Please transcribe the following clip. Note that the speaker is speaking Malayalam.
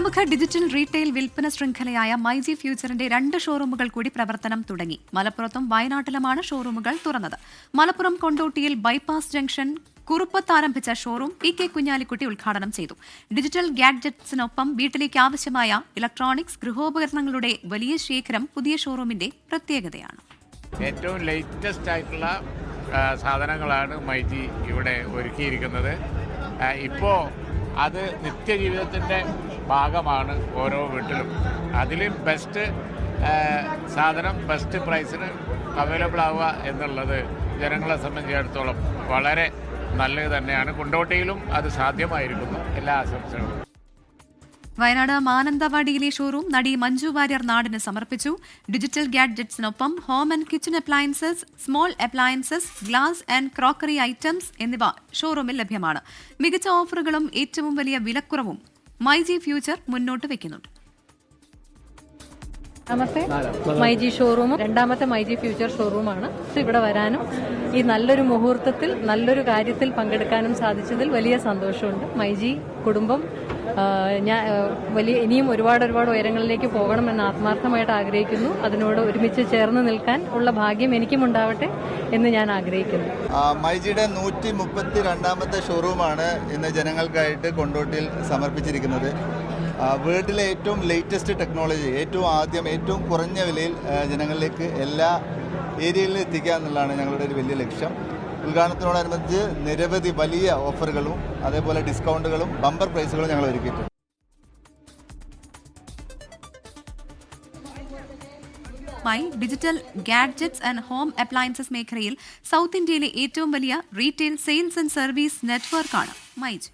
പ്രമുഖ ഡിജിറ്റൽ റീറ്റെയിൽ വിൽപ്പന ശൃംഖലയായ മൈജി ഫ്യൂച്ചറിന്റെ രണ്ട് ഷോറൂമുകൾ കൂടി പ്രവർത്തനം തുടങ്ങി. മലപ്പുറത്തും വയനാട്ടിലുമാണ് ഷോറൂമുകൾ തുറന്നത്. മലപ്പുറം കൊണ്ടോട്ടിയിൽ ബൈപ്പാസ് ജംഗ്ഷൻ കുറുപ്പത്ത് ആരംഭിച്ച ഷോറൂം പി കെ കുഞ്ഞാലിക്കുട്ടി ഉദ്ഘാടനം ചെയ്തു. ഡിജിറ്റൽ ഗാഡ്ജറ്റ്സിനൊപ്പം വീട്ടിലേക്ക് ആവശ്യമായ ഇലക്ട്രോണിക്സ് ഗൃഹോപകരണങ്ങളുടെ വലിയ ശേഖരം പുതിയ ഷോറൂമിന്റെ പ്രത്യേകതയാണ്. ഏറ്റവും ലേറ്റസ്റ്റ് ആയിട്ടുള്ള സാധനങ്ങളാണ് മൈജി ഇവിടെ ഒരുക്കിയിരിക്കുന്നത്. ഇപ്പോൾ അത് നിത്യജീവിതത്തിന്റെ ഭാഗമാണ് ഓരോ വീട്ടിലും. അതിലും ബെസ്റ്റ് സാധനം ബെസ്റ്റ് പ്രൈസിന് അവൈലബിൾ ആവുക എന്നുള്ളത് ജനങ്ങളെ സംബന്ധിച്ചിടത്തോളം വളരെ നല്ലത് തന്നെയാണ്. കുണ്ടോട്ടിയിലും അത് സാധ്യമായിരിക്കുന്നു. എല്ലാ ആശംസകളും. വയനാട് മാനന്തവാടിയിലെ ഷോറൂം നടി മഞ്ജു വാര്യർ നാടിന് സമർപ്പിച്ചു. Digital ഗാഡ്ജറ്റ്സിനൊപ്പം home and kitchen appliances small appliances glass and crockery items എന്നിവ ഷോറൂമിൽ ലഭ്യമാണ്. മികച്ച ഓഫറുകളും ഏറ്റവും വലിയ വിലക്കുറവും മൈജി ഫ്യൂച്ചർ മുന്നോട്ട് വെക്കുന്നുണ്ട്. രണ്ടാമത്തെ മൈജി ഷോറൂമും രണ്ടാമത്തെ മൈജി ഫ്യൂച്ചർ ഷോറൂമാണ്. ഇവിടെ വരാനും ഈ നല്ലൊരു മുഹൂർത്തത്തിൽ നല്ലൊരു കാര്യത്തിൽ പങ്കെടുക്കാനും സാധിച്ചതിൽ വലിയ സന്തോഷമുണ്ട്. മൈജി കുടുംബം ഞാൻ വലിയ ഇനിയും ഒരുപാട് ഒരുപാട് ഉയരങ്ങളിലേക്ക് പോകണമെന്ന് ആത്മാർത്ഥമായിട്ട് ആഗ്രഹിക്കുന്നു. അതിനോട് ഒരുമിച്ച് ചേർന്ന് നിൽക്കാൻ ഉള്ള ഭാഗ്യം എനിക്കും ഉണ്ടാവട്ടെ എന്ന് ഞാൻ ആഗ്രഹിക്കുന്നു. മൈജിയുടെ നൂറ്റി മുപ്പത്തി രണ്ടാമത്തെ ഷോറൂമാണ് ഇന്ന് ജനങ്ങൾക്കായിട്ട് കൊണ്ടോട്ടിയിൽ സമർപ്പിച്ചിരിക്കുന്നത്. വേൾഡിലെ ഏറ്റവും ലേറ്റസ്റ്റ് ടെക്നോളജി ഏറ്റവും ആദ്യം ഏറ്റവും കുറഞ്ഞ വിലയിൽ ജനങ്ങളിലേക്ക് എല്ലാ ഏരിയയിലും എത്തിക്കുക എന്നുള്ളതാണ് ഞങ്ങളുടെ ഒരു വലിയ ലക്ഷ്യം. ഉദ്ഘാടനത്തോടനുബന്ധിച്ച് നിരവധി വലിയ ഓഫറുകളും അതേപോലെ ഡിസ്കൗണ്ടുകളും ബമ്പർ പ്രൈസുകളും ഞങ്ങൾ ഒരുക്കിയിട്ടുണ്ട്. മായി digital gadgets and home appliances മേഖലയിൽ സൗത്ത് ഇന്ത്യയിലെ ഏറ്റവും വലിയ റീറ്റെയിൽ സെയിൽസ് ആൻഡ് സർവീസ് നെറ്റ്വർക്കാണ് മൈജി.